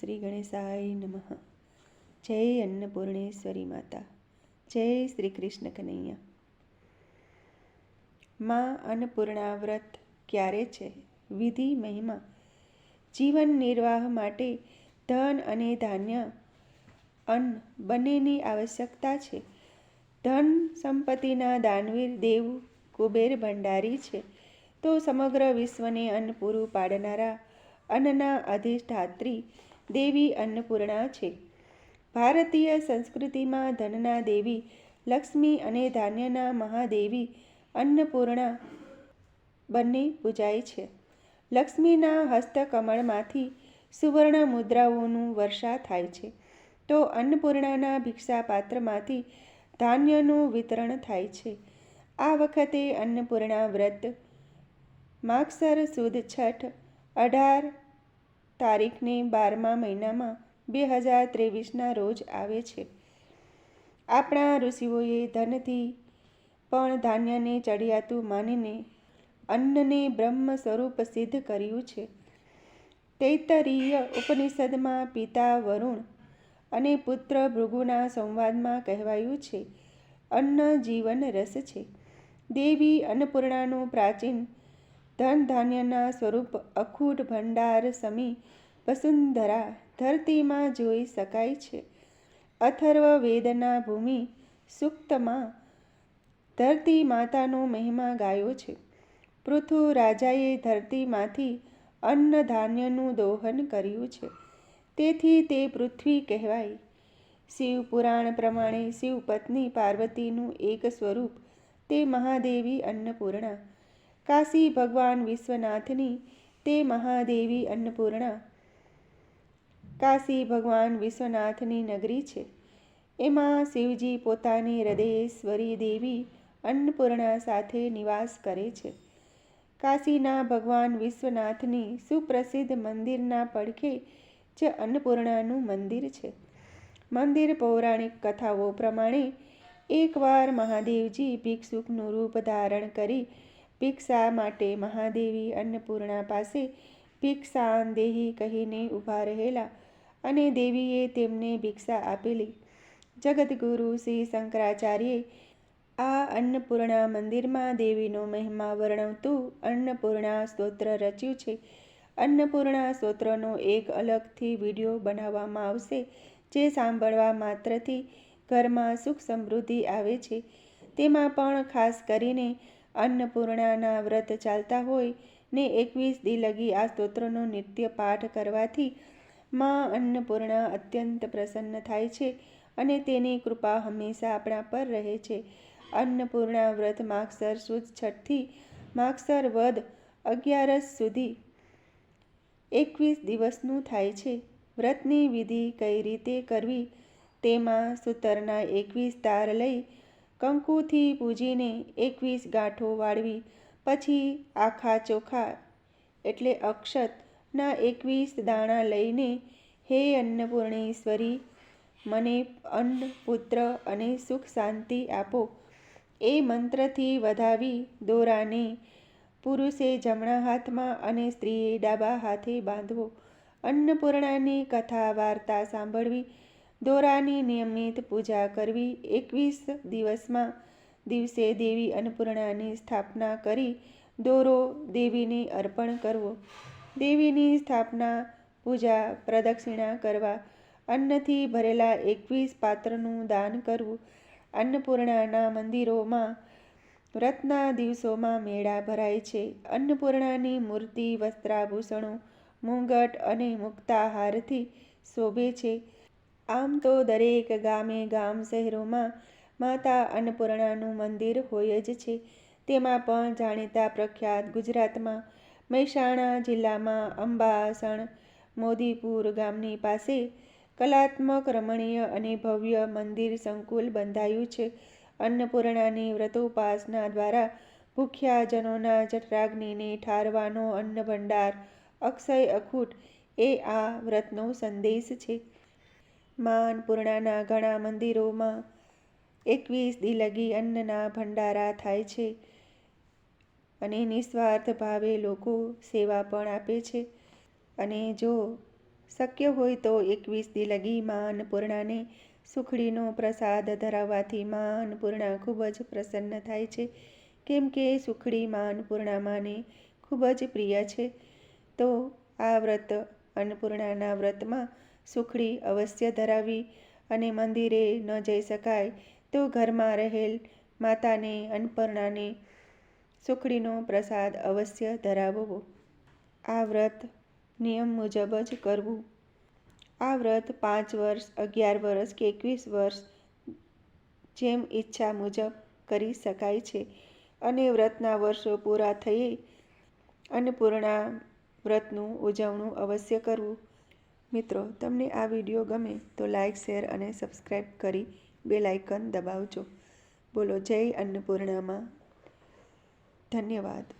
શ્રી ગણેશાય નમઃ. જય અન્નપૂર્ણેશ્વરી માતા. જય શ્રી કૃષ્ણ કનૈયા. માં અન્નપૂર્ણા વ્રત ક્યારે છે? વિધિ મહિમા. જીવન નિર્વાહ માટે ધન અને ધાન્ય અન્ન બંનેની આવશ્યકતા છે. ધન સંપત્તિના દાનવીર દેવ કુબેર ભંડારી છે. તો સમગ્ર વિશ્વને અન્ન પૂરું પાડનારા અન્નના અધિષ્ઠાત્રી દેવી અન્નપૂર્ણા છે. ભારતીય સંસ્કૃતિમાં ધનના દેવી, લક્ષ્મી અને ધાન્યના મહાદેવી અન્નપૂર્ણા બંને પૂજાય છે. લક્ષ્મીના હસ્તકમળમાંથી સુવર્ણ મુદ્રાઓનું વર્ષા થાય છે. તો અન્નપૂર્ણાના ભિક્ષાપાત્રમાંથી ધાન્યનું વિતરણ થાય છે. આ વખતે અન્નપૂર્ણા વ્રત, માગસર સુદ છઠ, અઢાર તારીખને બારમા મહિનામાં બે હજાર ત્રેવીસના રોજ આવે છે. આપણા ઋષિઓએ ધનથી પણ ધાન્યને ચડિયાતું માનીને અન્નને બ્રહ્મ સ્વરૂપ સિદ્ધ કર્યું છે. તૈતરીય ઉપનિષદમાં પિતા વરુણ અને પુત્ર ભૃગુના સંવાદમાં કહેવાયું છે, અન્ન જીવન રસ છે. દેવી અન્નપૂર્ણાનું પ્રાચીન ધન ધાન્યના સ્વરૂપ અખૂટ ભંડાર સમી વસુંધરા ધરતીમાં જોઈ શકાય છે. અથર્વ વેદના ભૂમિ સુક્તમાં ધરતી માતાનો મહિમા ગાયો છે. પૃથુ રાજાએ ધરતીમાંથી અન્ન ધાન્યનું દોહન કર્યું છે. તેથી તે પૃથ્વી કહેવાય. શિવ પુરાણ પ્રમાણે શિવ પત્ની પાર્વતીનું એક સ્વરૂપ તે મહાદેવી અન્નપૂર્ણા કાશી ભગવાન વિશ્વનાથની તે મહાદેવી અન્નપૂર્ણા કાશી ભગવાન વિશ્વનાથની નગરી છે. એમાં શિવજી પોતાની હૃદયેશ્વરી દેવી અન્નપૂર્ણા સાથે નિવાસ કરે છે. કાશીના ભગવાન વિશ્વનાથની સુપ્રસિદ્ધ મંદિરના પડખે જે અન્નપૂર્ણાનું મંદિર છે. મંદિર પૌરાણિક કથાઓ પ્રમાણે એકવાર મહાદેવજી ભિક્ષુકનું રૂપ ધારણ કરી ભિક્ષા માટે મહાદેવી અન્નપૂર્ણા પાસે ભિક્ષાન દેહી કહીને ઊભા રહેલા અને દેવીએ તેમને ભિક્ષા આપેલી. જગતગુરુ શ્રી શંકરાચાર્યે આ અન્નપૂર્ણા મંદિરમાં દેવીનો મહિમા વર્ણવતું અન્નપૂર્ણા સ્તોત્ર રચ્યું છે. અન્નપૂર્ણા સ્તોત્રનો એક અલગથી વીડિયો બનાવવામાં આવશે, જે સાંભળવા માત્રથી ઘરમાં સુખ સમૃદ્ધિ આવે છે. તેમાં પણ ખાસ કરીને અન્નપૂર્ણાના વ્રત ચાલતા હોય ને એકવીસ દિલગી આ સ્તોત્રનો નિત્ય પાઠ કરવાથી માં અન્નપૂર્ણા અત્યંત પ્રસન્ન થાય છે અને તેની કૃપા હંમેશા આપણા પર રહે છે. અન્નપૂર્ણા વ્રત માગસર સુદ છઠથી માગસર વદ અગિયારસ સુધી એકવીસ દિવસનું થાય છે. વ્રતની વિધિ કઈ રીતે કરવી તેમાં સૂતરના એકવીસ તાર લઈ કંકુથી પૂજીને એકવીસ ગાંઠો વાળવી, પછી આખા ચોખા એટલે અક્ષતના એકવીસ દાણા લઈને, હે અન્નપૂર્ણેશ્વરી, મને અન્ન, પુત્ર અને સુખ શાંતિ આપો. એ મંત્રથી વધાવી દોરાને પુરુષે જમણા હાથમાં અને સ્ત્રીએ ડાબા હાથે બાંધવો. અન્નપૂર્ણાની કથા વાર્તા સાંભળવી દોરાની નિયમિત પૂજા કરવી. એકવીસ દિવસમાં દિવસે દેવી અન્નપૂર્ણાની સ્થાપના કરી દોરો દેવીને અર્પણ કરવો. દેવીની સ્થાપના, પૂજા, પ્રદક્ષિણા કરવા, અન્નથી ભરેલા એકવીસ પાત્રનું દાન કરવું. અન્નપૂર્ણાના મંદિરોમાં વ્રતના દિવસોમાં મેળા ભરાય છે. અન્નપૂર્ણાની મૂર્તિ, વસ્ત્રાભૂષણો, મુંગટ અને મુક્તાહારથી શોભે છે. આમ તો દરેક ગામે ગામ શહેરોમાં માતા અન્નપૂર્ણાનું મંદિર હોય જ છે. તેમાં પણ જાણીતા પ્રખ્યાત ગુજરાતમાં મહેસાણા જિલ્લામાં અંબાસણ, મોદીપુર ગામની પાસે કલાત્મક, રમણીય અને ભવ્ય મંદિર સંકુલ બંધાયું છે. અન્નપૂર્ણાની વ્રતોપાસના દ્વારા ભૂખ્યા જનોના જઠરાગ્નિને ઠારવાનો અન્ન ભંડાર અક્ષય અખૂટ એ આ વ્રતનો સંદેશ છે. મા અન્નપૂર્ણાના ઘણા મંદિરોમાં એકવીસ દિલગી અન્નના ભંડારા થાય છે અને નિસ્વાર્થ ભાવે લોકો સેવા પણ આપે છે. અને જો શક્ય હોય તો એકવીસ દિલગી માં અન્નપૂર્ણાને સુખડીનો પ્રસાદ ધરાવવાથી માં અન્નપૂર્ણા ખૂબ જ પ્રસન્ન થાય છે. કેમ કે સુખડી માં અન્નપૂર્ણામાને ખૂબ જ પ્રિય છે. તો આ વ્રત અન્નપૂર્ણાના વ્રતમાં સુખડી અવશ્ય ધરાવી અને મંદિરે ન જઈ શકાય તો ઘરમાં રહેલ માતાને, અન્નપૂર્ણાને સુખડીનો પ્રસાદ અવશ્ય ધરાવવો. આ વ્રત નિયમ મુજબ જ કરવું. આ વ્રત પાંચ વર્ષ, અગિયાર વર્ષ કે એકવીસ વર્ષ જેમ ઈચ્છા મુજબ કરી શકાય છે અને વ્રતના વર્ષો પૂરા થયે અન્નપૂર્ણા વ્રતનું ઉજવણું અવશ્ય કરવું. મિત્રો, તમને આ વીડિયો ગમે તો લાઇક શેર અને સબસ્ક્રાઈબ કરી બે લાઇકન દબાવજો. બોલો, જય અન્નપૂર્ણામાં. ધન્યવાદ.